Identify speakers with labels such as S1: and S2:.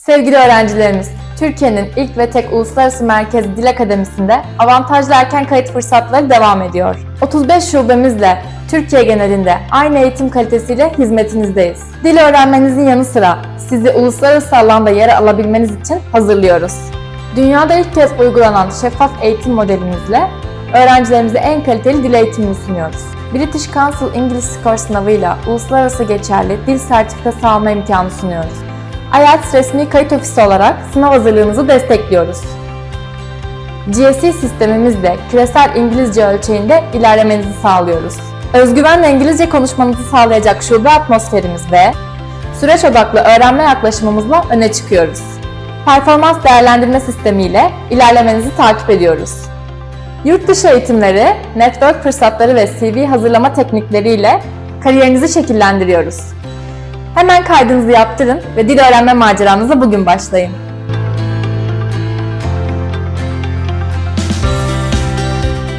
S1: Sevgili öğrencilerimiz, Türkiye'nin ilk ve tek uluslararası merkezi Dil Akademisi'nde avantajlı erken kayıt fırsatları devam ediyor. 35 şubemizle Türkiye genelinde aynı eğitim kalitesiyle hizmetinizdeyiz. Dil öğrenmenizin yanı sıra sizi uluslararası alanda yer alabilmeniz için hazırlıyoruz. Dünyada ilk kez uygulanan şeffaf eğitim modelimizle öğrencilerimize en kaliteli dil eğitimini sunuyoruz. British Council English Score sınavıyla uluslararası geçerli dil sertifikası alma imkanı sunuyoruz. IELTS resmi kayıt ofisi olarak sınav hazırlığınızı destekliyoruz. GSE sistemimizle küresel İngilizce ölçeğinde ilerlemenizi sağlıyoruz. Özgüvenle İngilizce konuşmanızı sağlayacak şube atmosferimiz ve süreç odaklı öğrenme yaklaşımımızla öne çıkıyoruz. Performans değerlendirme sistemiyle ilerlemenizi takip ediyoruz. Yurt dışı eğitimleri, network fırsatları ve CV hazırlama teknikleriyle kariyerinizi şekillendiriyoruz. Hemen kaydınızı yaptırın ve dil öğrenme maceranıza bugün başlayın.